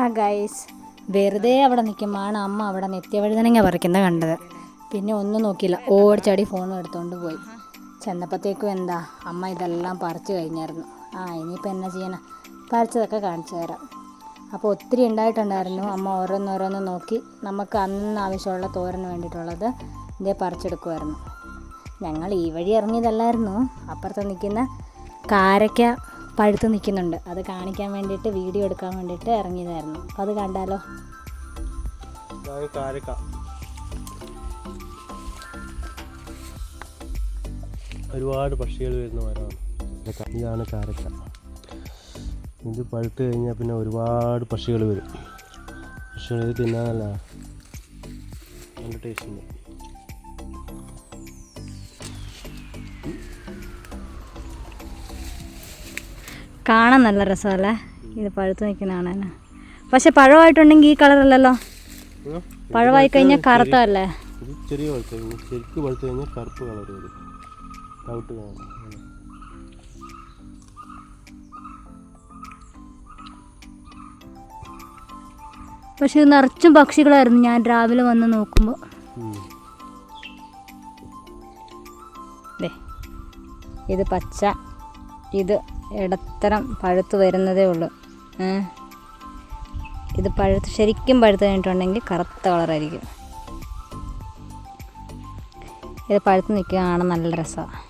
ആ ഗൈസ് വെറുതെ അവിടെ നിൽക്കുമ്പോഴാണ് അമ്മ അവിടെ നിത്യവഴുതനങ്ങ പറിക്കുന്നത് കണ്ടത്. പിന്നെ ഒന്നും നോക്കിയില്ല. ഓടിച്ചാടി ഫോണും എടുത്തുകൊണ്ട് പോയി. ചെന്നപ്പോഴത്തേക്കും എന്താ അമ്മ ഇതെല്ലാം പറിച്ചു കഴിഞ്ഞായിരുന്നു. ആ ഇനിയിപ്പോൾ എന്നാ ചെയ്യണം? പറിച്ചതൊക്കെ കാണിച്ചു തരാം. അപ്പോൾ ഒത്തിരി ഉണ്ടായിട്ടുണ്ടായിരുന്നു. അമ്മ ഓരോന്നോരോന്ന് നോക്കി. നമുക്ക് അന്ന് ആവശ്യമുള്ള തോരന് വേണ്ടിയിട്ടുള്ളത് ഇതേ പറിച്ചെടുക്കുമായിരുന്നു ഞങ്ങൾ ഈ വഴി ഇറങ്ങിയതല്ലായിരുന്നു. അപ്പുറത്ത് നിൽക്കുന്ന കാരയ്ക്ക പഴുത്ത് നിൽക്കുന്നുണ്ട്. അത് കാണിക്കാൻ വേണ്ടിയിട്ട് വീഡിയോ എടുക്കാൻ വേണ്ടിയിട്ട് ഇറങ്ങിയതായിരുന്നു. അപ്പോൾ അത് കണ്ടാലോ? ഒരുപാട് പക്ഷികൾ വരുന്ന മരമാണ്. ഇതാണ് കാരക്ക. ഇത് പഴുത്ത് കഴിഞ്ഞാൽ പിന്നെ ഒരുപാട് പക്ഷികൾ വരും. പക്ഷികൾ ഇത് തിന്നാനല്ല. നല്ല ടേസ്റ്റ് ഉണ്ട്. കാണാൻ നല്ല രസമല്ലേ? ഇത് പഴുത്ത് നിൽക്കുന്ന കാണാൻ പക്ഷെ പഴമായിട്ടുണ്ടെങ്കിൽ ഈ കളറല്ലല്ലോ. പഴമായി കഴിഞ്ഞാൽ കറുത്തല്ലേ ചെറിയ പഴുത്ത് ശരിക്ക് പഴുത്ത് കഴിഞ്ഞാൽ കറുപ്പ് കളർ വരും. പക്ഷെ ഇത് നിറച്ചും പക്ഷികളായിരുന്നു. ഞാൻ രാവിലെ വന്ന് നോക്കുമ്പോൾ ഇത് പച്ച ഇത് ഇടത്തരം പഴുത്ത് വരുന്നതേ ഉള്ളൂ. ഇത് പഴുത്ത് ശരിക്കും പഴുത്ത് കഴിഞ്ഞിട്ടുണ്ടെങ്കിൽ കറുത്ത കളറായിരിക്കും. ഇത് പഴുത്ത് നിൽക്കുകയാണ് നല്ല രസമാണ്.